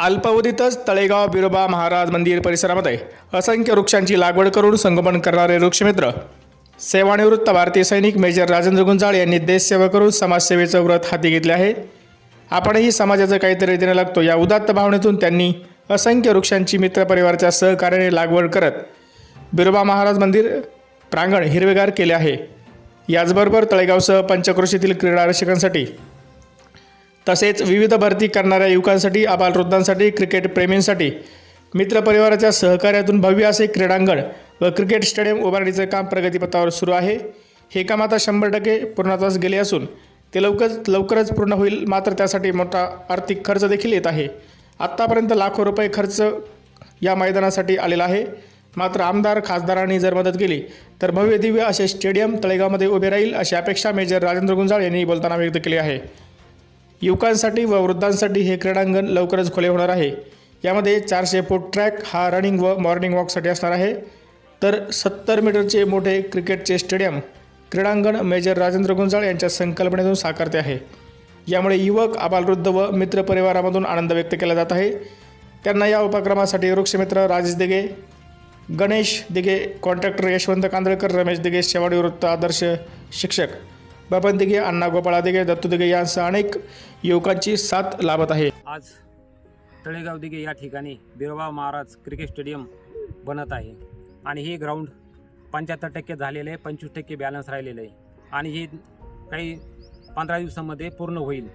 अल्पावधीतच तळेगाव बिरोबा महाराज मंदिर परिसरामध्ये असंख्य वृक्षांची लागवड करून संगोपन करणारे वृक्षमित्र. सेवानिवृत्त भारतीय सैनिक मेजर राजेंद्र गुंजाळ यांनी देशसेवा करून समाजसेवेचं व्रत हाती घेतले आहे. आपणही समाजाचं काहीतरी देणं लागतो या उदात्त भावनेतून त्यांनी असंख्य वृक्षांची मित्रपरिवाराच्या सहकार्याने लागवड करत बिरोबा महाराज मंदिर प्रांगण हिरवेगार केले आहे. याचबरोबर तळेगावसह पंचक्रोशीतील क्रीडा रसिकांसाठी तसेच विविध भरती करणाऱ्या युवकांसाठी अबालवृद्धांसाठी क्रिकेट प्रेमींसाठी मित्रपरिवाराच्या सहकार्यातून भव्य असे क्रीडांगण व क्रिकेट स्टेडियम उभारणीचं काम प्रगतीपथावर सुरू आहे. हे काम आता शंभर टक्के पूर्णत्वास गेले असून ते लवकरच लवकरच पूर्ण होईल मात्र त्यासाठी मोठा आर्थिक खर्च देखील येत आहे. आत्तापर्यंत लाखो रुपये खर्च या मैदानासाठी आलेला आहे. मात्र आमदार खासदारांनी जर मदत केली तर भव्य दिव्य असे स्टेडियम तळेगावमध्ये उभे राहील अशी अपेक्षा मेजर राजेंद्र गुंजाळ यांनी बोलताना व्यक्त केली आहे. युवकांसाठी व वृद्धांसाठी हे क्रीडांगण लवकरच खुले होणार आहे. यामध्ये चारशे फूट ट्रॅक हा रनिंग व मॉर्निंग वॉकसाठी असणार आहे. तर सत्तर मीटरचे मोठे क्रिकेटचे स्टेडियम क्रीडांगण मेजर राजेंद्र गुंजाळ यांच्या संकल्पनेतून साकारते आहे. यामुळे युवक आबालवृद्ध व मित्रपरिवारामधून आनंद व्यक्त केला जात आहे. त्यांना या उपक्रमासाठी वृक्षमित्र राजेश दिघे गणेश दिघे कॉन्ट्रॅक्टर यशवंत कांदळकर रमेश दिघे शेवानिवृत्त आदर्श शिक्षक बबन दिघे अण्णा गोपाळा दिघे दत्तू दिघे यांसह अनेक युवकांची साथ लाभत आहे. आज तळेगाव दिघे या ठिकाणी बिरोबा महाराज क्रिकेट स्टेडियम बनत आहे. आणि हे ग्राउंड पंच्याहत्तर टक्के झालेले आहे पंचवीस टक्के बॅलन्स राहिलेलं आहे. आणि हे काही पंधरा दिवसामध्ये पूर्ण होईल.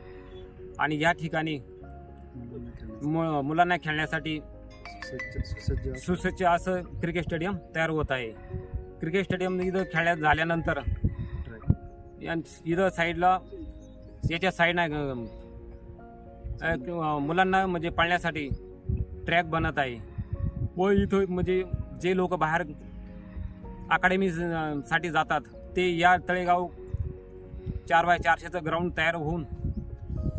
आणि या ठिकाणी मु मुलांना खेळण्यासाठी सुसज्ज असं क्रिकेट स्टेडियम तयार होत आहे. क्रिकेट स्टेडियम इथं खेळण्यात झाल्यानंतर इथं साईडला याच्या किंवा मुलांना म्हणजे पाळण्यासाठी ट्रॅक बनत आहे. व इथं म्हणजे जे लोक बाहेर अकॅडमी साठी जातात ते या तळेगाव चार बाय चारशेचं ग्राउंड तयार होऊन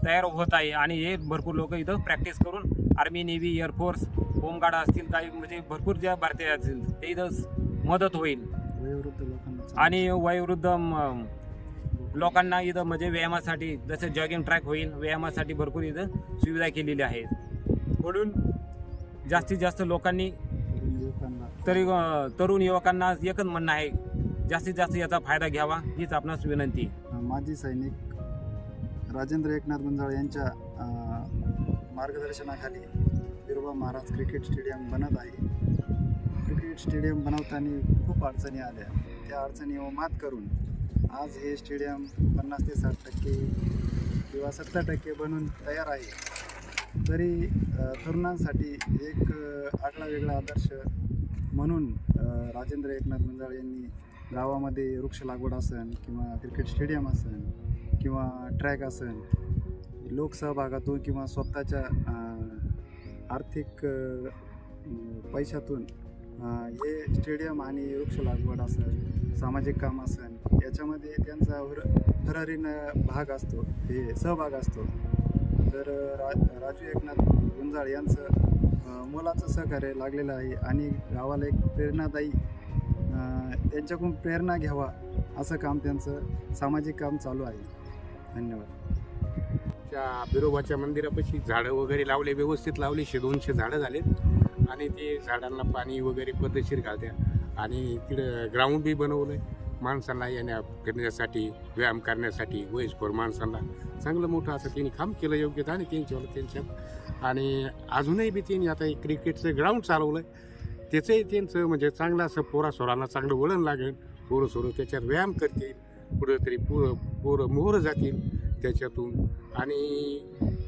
तयार होत आहे. आणि हे भरपूर लोक इथं प्रॅक्टिस करून आर्मी नेव्ही एअरफोर्स होमगार्ड असतील काही म्हणजे भरपूर ज्या भारतीय असतील ते इथं मदत होईल. आणि वयोवृद्ध लोकांना इथं म्हणजे व्यायामासाठी जसं जॉगिंग ट्रॅक होईल व्यायामासाठी भरपूर इथं सुविधा केलेल्या आहेत. म्हणून जास्तीत जास्त लोकांनी युवकांना तरी तरुण युवकांना एकच म्हणणं आहे जास्तीत जास्त याचा फायदा घ्यावा हीच आपणास विनंती माजी सैनिक राजेंद्र एकनाथ गुंजाळ यांच्या मार्गदर्शनाखाली बिरोबा महाराज क्रिकेट स्टेडियम बनत आहे. क्रिकेट स्टेडियम बनवताना खूप अडचणी आल्या. त्या अडचणीवर मात करून आज हे स्टेडियम पन्नास ते साठ टक्के किंवा सत्तर टक्के बनून तयार आहे. तरी तरुणांसाठी एक आगळा वेगळा आदर्श म्हणून राजेंद्र एकनाथ गुंजाळ यांनी गावामध्ये वृक्ष लागवड असेल किंवा क्रिकेट स्टेडियम असेल किंवा ट्रॅक असेल लोकसहभागातून किंवा स्वतःच्या आर्थिक पैशातून हे स्टेडियम आणि वृक्ष लागवड असेल सामाजिक काम असेल याच्यामध्ये त्यांचा भर भाग असतो हे सहभाग असतो. तर रा राजू एकनाथ गुंजाळ यांचं मोलाचं सहकार्य लागलेलं आहे आणि गावाला एक प्रेरणादायी त्यांच्याकडून प्रेरणा घ्यावा असं काम त्यांचं सामाजिक काम चालू आहे. धन्यवाद. त्या बिरोबाच्या मंदिरापाशी झाडं वगैरे लावले व्यवस्थित लावले शे दोनशे झाडं झालेत. आणि ते झाडांना पाणी वगैरे पद्धतशीर घालत्या. आणि तिकडं ग्राउंड बी बनवलं आहे माणसांना येण्या फिरण्यासाठी व्यायाम करण्यासाठी वयस्कर माणसांना. चांगलं मोठं असं त्यांनी काम केलं योग्य आणि त्यांच्यावर त्यांच्यात. आणि अजूनही बी त्यांनी आता एक क्रिकेटचं ग्राउंड चालवलं आहे त्याचंही त्यांचं म्हणजे चांगलं असं पोरासोरांना चांगलं वळण लागेल. पोरंसोरं त्याच्यात व्यायाम करतील. कुठंतरी पोरं पोरं मोहरं जातील त्याच्यातून. आणि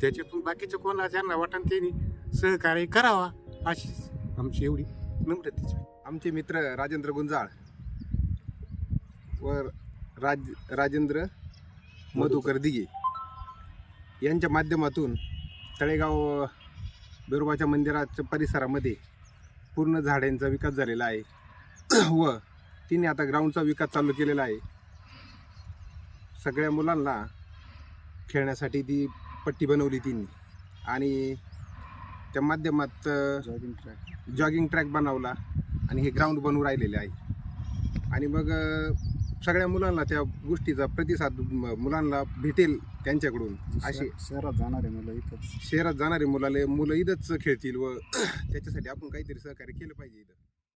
त्याच्यातून बाकीचं कोणाला ज्यांना वाटण त्यांनी सहकार्य करावा. अशी आमची एवढी नम्रतेची आमचे मित्र राजेंद्र गुंजाळ व राज राजेंद्र मधुकर दिघे. यांच्या माध्यमातून तळेगाव बिरोबाच्या मंदिराच्या परिसरामध्ये पूर्ण झाडांचा विकास झालेला आहे. व तिने आता ग्राउंडचा विकास चालू केलेला आहे. सगळ्या मुलांना खेळण्यासाठी ती पट्टी बनवली तिने. आणि त्या माध्यमात जॉगिंग ट्रॅक जॉगिंग ट्रॅक बनवला आणि हे ग्राउंड बनवून राहिलेले आहे. आणि मग सगळ्या मुलांना त्या गोष्टीचा प्रतिसाद मुलांना भेटेल त्यांच्याकडून अशी शहर- शहरात जाणारे मुलं इथंच. शहरात जाणारे मुलाले मुलं इथंच खेळतील व त्याच्यासाठी आपण काहीतरी सहकार्य केलं पाहिजे इथं.